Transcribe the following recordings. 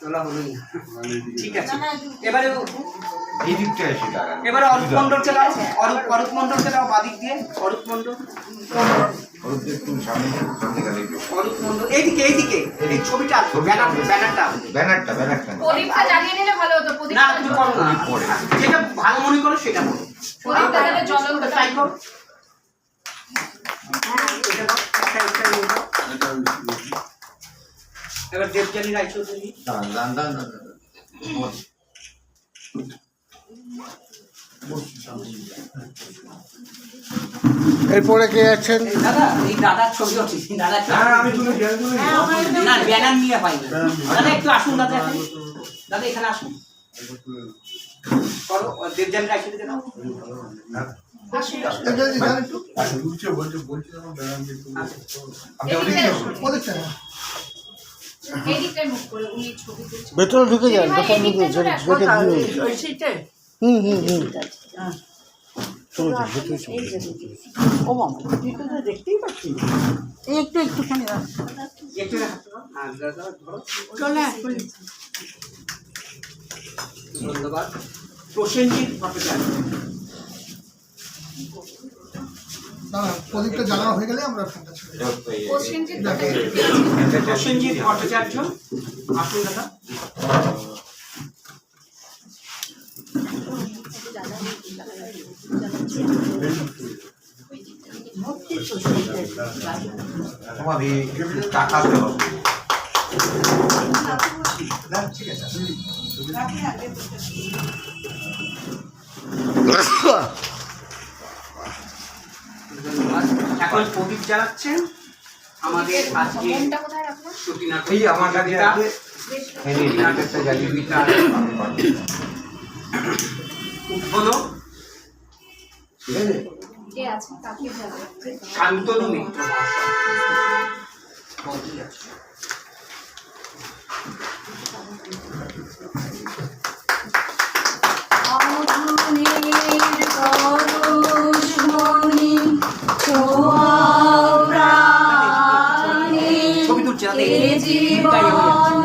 তোলা হলোই না। ঠিক আছে। এবারে এবারে অরূপ অরূপ অরূপ বাদিক দিয়ে। অরূপ মন্ডল অরূপ মন্ডল এইদিকে এইদিকে। এই ছবিটা ব্যানার ব্যানারটা ব্যানারটা ব্যানারটা প্রদীপটা জ্বালিয়ে নিলে ভালো হতো প্রদীপ না কিছু করো না। যেটা ভালো মনে করো সেটা করো প্রদীপ তাহলে জ্বলন্ত ট্রাই করো। এটা দাও। এবার দেবজানি রায়চৌধুরী দাঁড়ান, দাঁড়ান, দাঁড়ান, দাঁড়ান, দাঁড়ান। এরপরে কে আছেন? দাদা এই দাদার ছবি আছে ছবি। হ্যাঁ, আমি। না ব্যানার নিয়ে পাই দাদা একটু আসুন দাদা দাদা এখানে আসুন। করো দেবজানি আসুন। মুখ করে উনি ছবি তুলছেন ভেতরে ঢুকে যান ভেতরে ঢুকে ঢুকে হুম হুম হুম। চলো চলো। দেখতেই পাচ্ছি একটু একটুখানি চলে। ধন্যবাদ। প্রসেনজিৎ ভট্টাচার্য। প্রদীপটা জ্বালানো হয়ে গেলে আমরা ফ্যানটা ছেড়ে প্রসেনজিৎ ভট্টাচার্য। আসুন দাদা তোমার তাকাতে হবে ঠিক আছে ধন্যবাদ এখন প্রদীপ জ্বালাচ্ছেন। আমাদের আজকে এই আমার কাছে আছে উদ্বোধক ঠিক আছে? কে আছে? কাকে যাবে শান্তনু মিত্র মহাশয়। দেখি তাই হয়ে যাচ্ছে।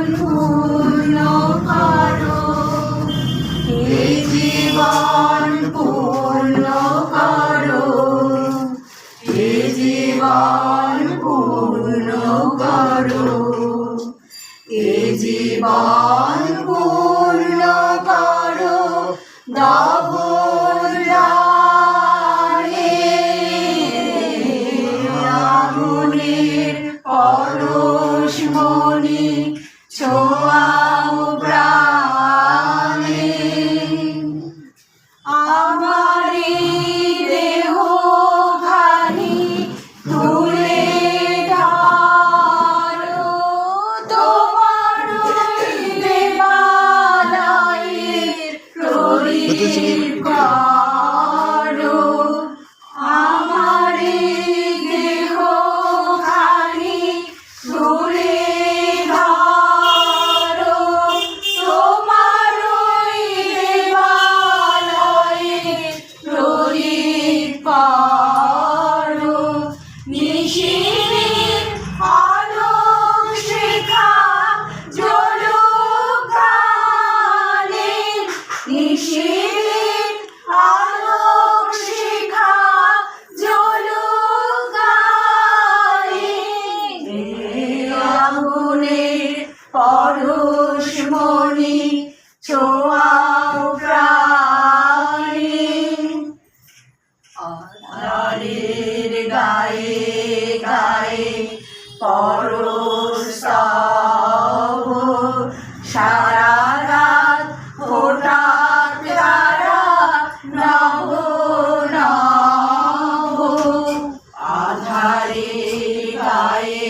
গায়ে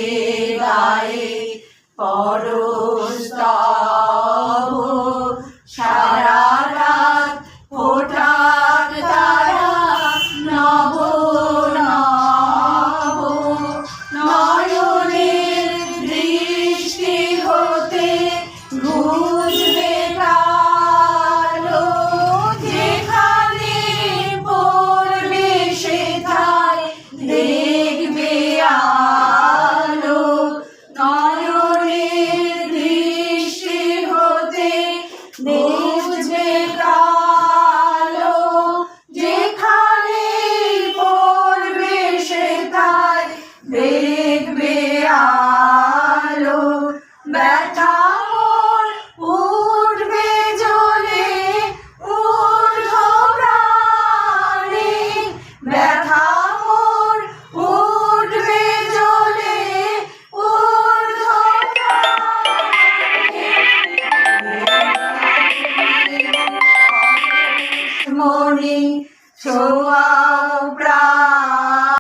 গায়ে পরো